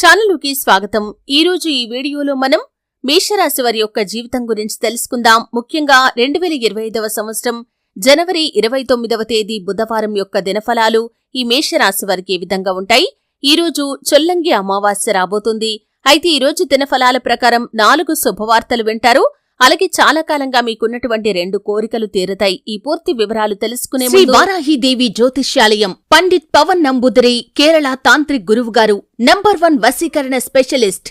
ఛానలుకి స్వాగతం. ఈ రోజు ఈ వీడియోలో మనం మేషరాశి వారి యొక్క జీవితం గురించి తెలుసుకుందాం. ముఖ్యంగా రెండు వేల ఇరవై ఐదవ సంవత్సరం జనవరి ఇరవై తొమ్మిదవ తేదీ బుధవారం యొక్క దినఫలాలు ఈ మేషరాశి వారికి ఏ విధంగా ఉంటాయి? ఈ రోజు చొల్లంగి అమావాస్య రాబోతుంది. అయితే ఈ రోజు దినఫలాల ప్రకారం నాలుగు శుభవార్తలు వింటారు. అలాగే చాలా కాలంగా మీకున్నటువంటి రెండు కోరికలు తీరుతాయి. ఈ పూర్తి వివరాలు తెలుసుకునే శ్రీ వారాహిదేవి జ్యోతిష్యాలయం పండిత్ పవన్ నంబుదిరి కేరళ తాంత్రిక్ గురువు గారు నంబర్ వన్ వశీకరణ స్పెషలిస్ట్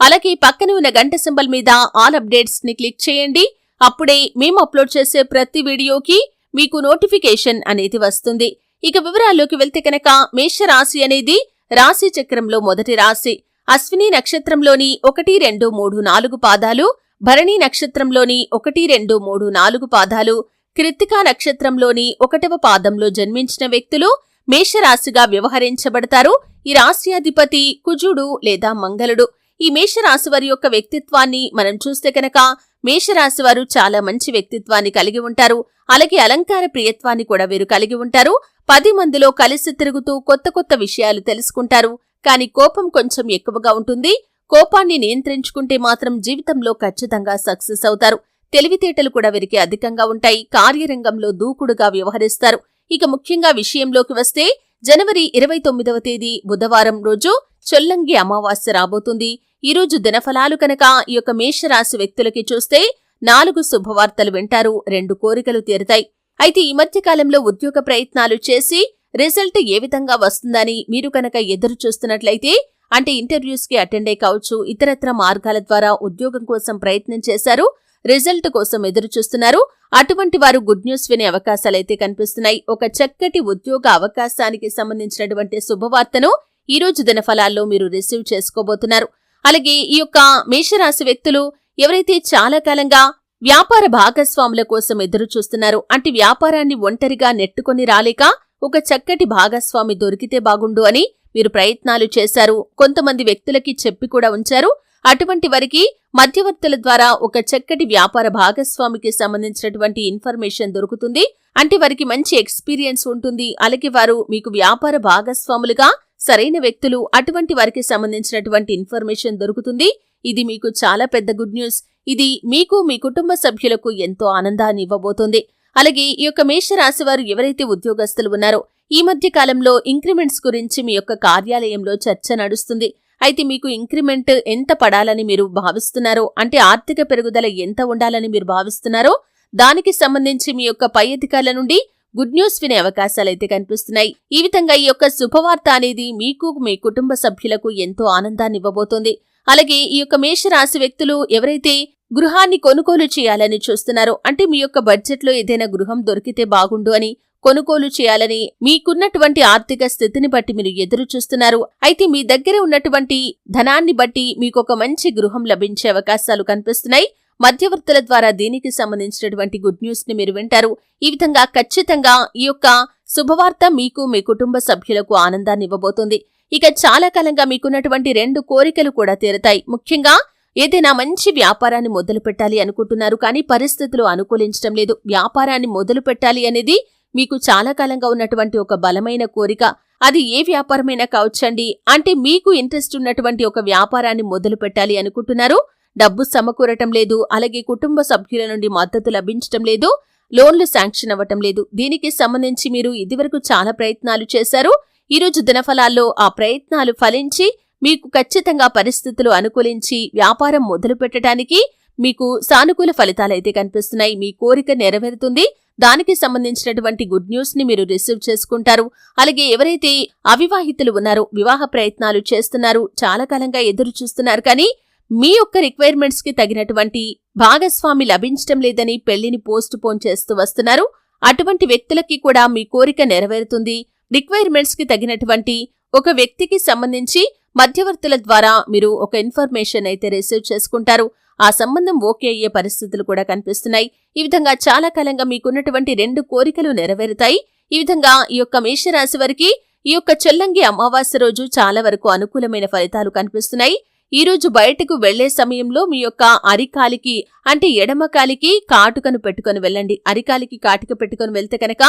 అలాగే పక్కన ఉన్న గంట సింబల్ మీద ఆల్ అప్డేట్స్ని క్లిక్ చేయండి. అప్పుడే మేము అప్లోడ్ చేసే ప్రతి వీడియోకి మీకు నోటిఫికేషన్ అనేది వస్తుంది. ఇక వివరాల్లోకి వెళ్తే కనుక మేషరాశి అనేది రాశి చక్రంలో మొదటి రాశి. అశ్విని నక్షత్రంలోని ఒకటి రెండు మూడు నాలుగు పాదాలు భరణి నక్షత్రంలోని ఒకటి రెండు మూడు నాలుగు పాదాలు కృత్తికా నక్షత్రంలోని ఒకటవ పాదంలో జన్మించిన వ్యక్తులు మేషరాశిగా వ్యవహరించబడతారు. ఈ రాశ్యాధిపతి కుజుడు లేదా మంగళుడు. ఈ మేషరాశి వారి యొక్క వ్యక్తిత్వాన్ని మనం చూస్తే కనుక మేషరాశి వారు చాలా మంచి వ్యక్తిత్వాన్ని కలిగి ఉంటారు. అలాగే అలంకార ప్రియత్వాన్ని కూడా వీరు కలిగి ఉంటారు. పది మందిలో కలిసి తిరుగుతూ కొత్త కొత్త విషయాలు తెలుసుకుంటారు. కానీ కోపం కొంచెం ఎక్కువగా ఉంటుంది. కోపాన్ని నియంత్రించుకుంటే మాత్రం జీవితంలో ఖచ్చితంగా సక్సెస్ అవుతారు. తెలివితేటలు కూడా వీరికి అధికంగా ఉంటాయి. కార్యరంగంలో దూకుడుగా వ్యవహరిస్తారు. ఇక ముఖ్యంగా విషయంలోకి వస్తే జనవరి ఇరవై తొమ్మిదవ తేదీ బుధవారం రోజు చొల్లంగి అమావాస్య రాబోతుంది. ఈరోజు దినఫలాలు కనుక ఈ యొక్క మేషరాశి వ్యక్తులకి చూస్తే నాలుగు శుభవార్తలు వింటారు రెండు కోరికలు తీరుతాయి. అయితే ఈ మధ్య కాలంలో ఉద్యోగ ప్రయత్నాలు చేసి రిజల్ట్ ఏ విధంగా వస్తుందని మీరు కనుక ఎదురు చూస్తున్నట్లయితే అంటే ఇంటర్వ్యూస్కి అటెండ్ అయి కావచ్చు ఇతరత్ర మార్గాల ద్వారా ఉద్యోగం కోసం ప్రయత్నం చేశారు రిజల్ట్ కోసం ఎదురుచూస్తున్నారు. అటువంటి వారు గుడ్ న్యూస్ వినే అవకాశాలైతే కనిపిస్తున్నాయి. ఒక చక్కటి ఉద్యోగ అవకాశానికి సంబంధించినటువంటి శుభవార్తను ఈ రోజు దినఫలాల్లో మీరు రిసీవ్ చేసుకోబోతున్నారు. అలాగే ఈ యొక్క మేషరాశి వ్యక్తులు ఎవరైతే చాలా కాలంగా వ్యాపార భాగస్వాముల కోసం ఎదురు చూస్తున్నారు అంటే వ్యాపారాన్ని ఒంటరిగా నెట్టుకొని రాలేక ఒక చక్కటి భాగస్వామి దొరికితే బాగుండు అని మీరు ప్రయత్నాలు చేశారు. కొంతమంది వ్యక్తులకి చెప్పి కూడా ఉంచారు. అటువంటి వారికి మధ్యవర్తుల ద్వారా ఒక చక్కటి వ్యాపార భాగస్వామికి సంబంధించినటువంటి ఇన్ఫర్మేషన్ దొరుకుతుంది. అంటే వారికి మంచి ఎక్స్పీరియన్స్ ఉంటుంది. అలాగే వారు మీకు వ్యాపార భాగస్వాములుగా సరైన వ్యక్తులు అటువంటి వారికి సంబంధించినటువంటి ఇన్ఫర్మేషన్ దొరుకుతుంది. ఇది మీకు చాలా పెద్ద గుడ్ న్యూస్. ఇది మీకు మీ కుటుంబ సభ్యులకు ఎంతో ఆనందాన్ని ఇవ్వబోతోంది. అలాగే ఈ యొక్క మేషరాశి వారు ఎవరైతే ఉద్యోగస్తులు ఉన్నారో ఈ మధ్య కాలంలో ఇంక్రిమెంట్స్ గురించి మీ యొక్క కార్యాలయంలో చర్చ నడుస్తుంది. అయితే మీకు ఇంక్రిమెంట్ ఎంత పడాలని మీరు భావిస్తున్నారో అంటే ఆర్థిక పెరుగుదల ఎంత ఉండాలని మీరు భావిస్తున్నారో దానికి సంబంధించి మీ యొక్క పై అధికారుల నుండి గుడ్ న్యూస్ వినే అవకాశాలైతే కనిపిస్తున్నాయి. ఈ విధంగా ఈ యొక్క శుభవార్త అనేది మీకు మీ కుటుంబ సభ్యులకు ఎంతో ఆనందాన్ని ఇవ్వబోతోంది. అలాగే ఈ యొక్క మేషరాశి వ్యక్తులు ఎవరైతే గృహాన్ని కొనుగోలు చేయాలని చూస్తున్నారో అంటే మీ యొక్క బడ్జెట్లో ఏదైనా గృహం దొరికితే బాగుండు అని కొనుగోలు చేయాలని మీకున్నటువంటి ఆర్థిక స్థితిని బట్టి మీరు ఎదురు చూస్తున్నారు. అయితే మీ దగ్గర ఉన్నటువంటి ధనాన్ని బట్టి మీకు ఒక మంచి గృహం లభించే అవకాశాలు కనిపిస్తున్నాయి. మధ్యవర్తుల ద్వారా దీనికి సంబంధించినటువంటి గుడ్ న్యూస్ని మీరు వింటారు. ఈ విధంగా ఖచ్చితంగా ఈ యొక్క శుభవార్త మీకు మీ కుటుంబ సభ్యులకు ఆనందాన్ని ఇవ్వబోతుంది. ఇక చాలా కాలంగా మీకున్నటువంటి రెండు కోరికలు కూడా తీరతాయి. ముఖ్యంగా ఏదైనా మంచి వ్యాపారాన్ని మొదలు పెట్టాలి అనుకుంటున్నారు. కానీ పరిస్థితులు అనుకూలించడం లేదు. వ్యాపారాన్ని మొదలు పెట్టాలి అనేది మీకు చాలా కాలంగా ఉన్నటువంటి ఒక బలమైన కోరిక అది ఏ వ్యాపారమైనా కావచ్చండి? అంటే మీకు ఇంట్రెస్ట్ ఉన్నటువంటి ఒక వ్యాపారాన్ని మొదలు పెట్టాలి అనుకుంటున్నారు? డబ్బు సమకూరటం లేదు అలాగే కుటుంబ సభ్యుల నుండి మద్దతు లభించటం లేదు లోన్లు శాంక్షన్ అవ్వటం లేదు. దీనికి సంబంధించి మీరు ఇదివరకు చాలా ప్రయత్నాలు చేశారు. ఈరోజు దినఫలాల్లో ఆ ప్రయత్నాలు ఫలించి మీకు ఖచ్చితంగా పరిస్థితులు అనుకూలించి వ్యాపారం మొదలు పెట్టడానికి మీకు సానుకూల ఫలితాలైతే కనిపిస్తున్నాయి. మీ కోరిక నెరవేరుతుంది. దానికి సంబంధించినటువంటి గుడ్ న్యూస్ని మీరు రిసీవ్ చేసుకుంటారు. అలాగే ఎవరైతే అవివాహితులు ఉన్నారో వివాహ ప్రయత్నాలు చేస్తున్నారు చాలా కాలంగా ఎదురు చూస్తున్నారు కానీ మీ యొక్క రిక్వైర్మెంట్స్కి తగినటువంటి భాగస్వామి లభించటం లేదని పెళ్ళిని పోస్ట్ పోన్ చేస్తూ వస్తున్నారు. అటువంటి వ్యక్తులకి కూడా మీ కోరిక నెరవేరుతుంది. రిక్వైర్మెంట్స్కి తగినటువంటి ఒక వ్యక్తికి సంబంధించి మధ్యవర్తుల ద్వారా మీరు ఒక ఇన్ఫర్మేషన్ అయితే రిసీవ్ చేసుకుంటారు. ఆ సంబంధం ఓకే అయ్యే పరిస్థితులు కూడా కనిపిస్తున్నాయి. ఈ విధంగా చాలా కాలంగా మీకున్నటువంటి రెండు కోరికలు నెరవేరుతాయి. ఈ విధంగా ఈ యొక్క మేషరాశి వారికి ఈ యొక్క చెల్లంగి అమావాస్య రోజు చాలా వరకు అనుకూలమైన ఫలితాలు కనిపిస్తున్నాయి. ఈ రోజు బయటకు వెళ్ళే సమయంలో మీ యొక్క అరికాలికి అంటే ఎడమ కాలికి కాటుకను పెట్టుకొని వెళ్ళండి. అరికాలికి కాటుక పెట్టుకొని వెళ్తే కనుక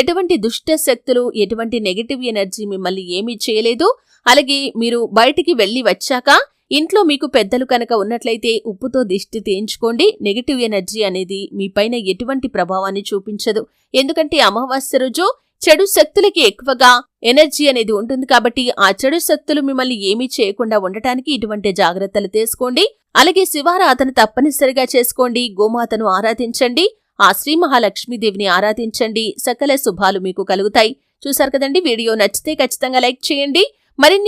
ఎటువంటి దుష్ట శక్తులు ఎటువంటి నెగటివ్ ఎనర్జీ మిమ్మల్ని ఏమీ చేయలేదు. అలాగే మీరు బయటికి వెళ్ళి వచ్చాక ఇంట్లో మీకు పెద్దలు కనుక ఉన్నట్లయితే ఉప్పుతో దిష్టి తీయించుకోండి. నెగటివ్ ఎనర్జీ అనేది మీపైన ఎటువంటి ప్రభావాన్ని చూపించదు. ఎందుకంటే అమావాస్య రోజు చెడు శక్తులకి ఎక్కువగా ఎనర్జీ అనేది ఉంటుంది కాబట్టి ఆ చెడు శక్తులు మిమ్మల్ని ఏమీ చేయకుండా ఉండటానికి ఇటువంటి జాగ్రత్తలు తీసుకోండి. అలాగే శివారాధన తప్పనిసరిగా చేసుకోండి. గోమాతను ఆరాధించండి. ఆ శ్రీ మహాలక్ష్మీదేవిని ఆరాధించండి. సకల శుభాలు మీకు కలుగుతాయి. చూసారు కదండి? వీడియో నచ్చితే ఖచ్చితంగా లైక్ చేయండి. మరిన్ని